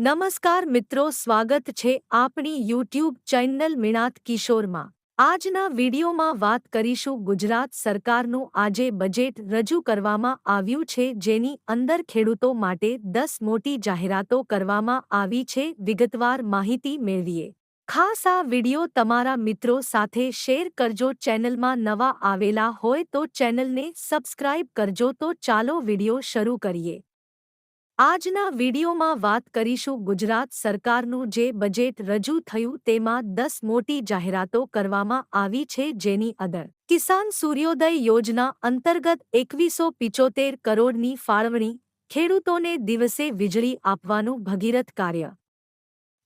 નમસ્કાર મિત્રો, સ્વાગત છે આપણી યુટ્યુબ ચેનલ મિણાત કિશોરમાં. આજના વિડીયોમાં વાત કરીશું ગુજરાત સરકારનું આજે બજેટ રજૂ કરવામાં આવ્યું છે, જેની અંદર ખેડૂતો માટે દસ મોટી જાહેરાતો કરવામાં આવી છે, વિગતવાર માહિતી મેળવીએ. ખાસ આ વીડિયો તમારા મિત્રો સાથે શેર કરજો, ચેનલમાં નવા આવેલા હોય તો ચેનલને સબસ્ક્રાઇબ કરજો, તો ચાલો વીડિયો શરૂ કરીએ. આજના વિડીયોમાં વાત કરીશું ગુજરાત સરકારનું જે બજેટ રજૂ થયું તેમાં દસ મોટી જાહેરાતો કરવામાં આવી છે જેની અદર. કિસાન સૂર્યોદય યોજના અંતર્ગત એકવીસો પિચોતેર કરોડની ફાળવણી ખેડૂતોને દિવસે વીજળી આપવાનું ભગીરથ કાર્ય.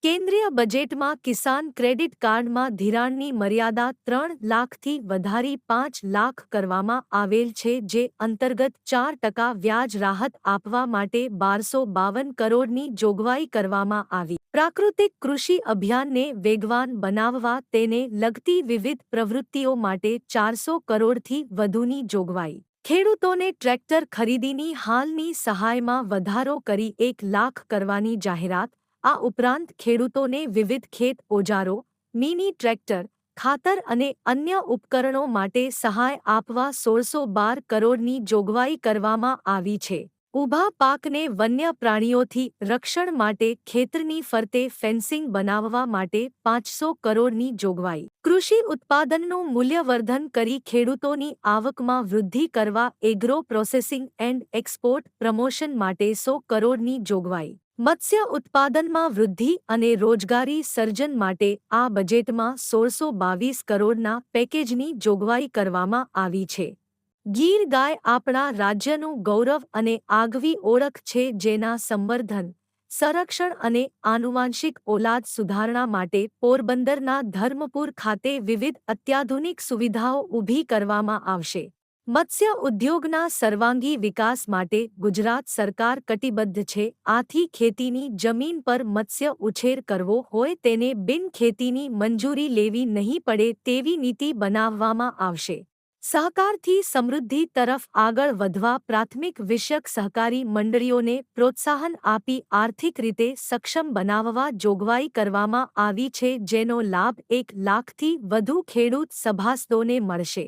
કેન્દ્રીય બજેટમાં કિસાન ક્રેડિટ કાર્ડમાં ધિરાણની મર્યાદા ત્રણ લાખથી વધારી પાંચ લાખ કરવામાં આવેલ છે, જે અંતર્ગત ચાર ટકા વ્યાજ રાહત આપવા માટે બારસો બાવન કરોડની જોગવાઈ કરવામાં આવી. પ્રાકૃતિક કૃષિ અભિયાનને વેગવાન બનાવવા તેને લગતી વિવિધ પ્રવૃત્તિઓ માટે ચારસો કરોડથી વધુની જોગવાઈ. ખેડૂતોને ટ્રેક્ટર ખરીદીની હાલની સહાયમાં વધારો કરી એક લાખ કરવાની જાહેરાત આ ઉપરાંત ખેડૂતોને વિવિધ ખેત ઓજારો, મિની ટ્રેક્ટર, ખાતર અને અન્ય ઉપકરણો માટે સહાય આપવા સોળસો બાર કરોડની જોગવાઈ કરવામાં આવી છે. ઊભા પાકને વન્ય પ્રાણીઓથી રક્ષણ માટે ખેતરની ફરતે ફેન્સિંગ બનાવવા માટે પાંચસો કરોડની જોગવાઈ. કૃષિ ઉત્પાદનનું મૂલ્યવર્ધન કરી ખેડૂતોની આવકમાં વૃદ્ધિ કરવા agro processing and export promotion માટે સો કરોડની જોગવાઈ. મત્સ્ય ઉત્પાદનમાં વૃદ્ધિ અને રોજગારી સર્જન માટે આ બજેટમાં સોળસો બાવીસ કરોડના પેકેજની જોગવાઈ કરવામાં આવી છે. ગીર ગાય આપણા રાજ્યનું ગૌરવ અને આગવી ઓળખ છે જેના સંવર્ધન, સંરક્ષણ અને આનુવાંશિક ઓલાદ સુધારણા માટે પોરબંદરના ધર્મપુર ખાતે વિવિધ અત્યાધુનિક સુવિધાઓ ઊભી કરવામાં આવશે. મત્સ્ય ઉદ્યોગના સર્વાંગી વિકાસ માટે ગુજરાત સરકાર કટિબદ્ધ છે. આથી ખેતીની જમીન પર મત્સ્ય ઉછેર કરવો હોય તેને બિન ખેતીની મંજૂરી લેવી નહીં પડે તેવી નીતિ બનાવવામાં આવશે. સહકારથી સમૃદ્ધિ તરફ આગળ વધવા પ્રાથમિક વિષયક સહકારી મંડળીઓને પ્રોત્સાહન આપી આર્થિક રીતે સક્ષમ બનાવવા જોગવાઈ કરવામાં આવી છે, જેનો લાભ એક લાખથી વધુ ખેડૂત સભાસદોને મળશે.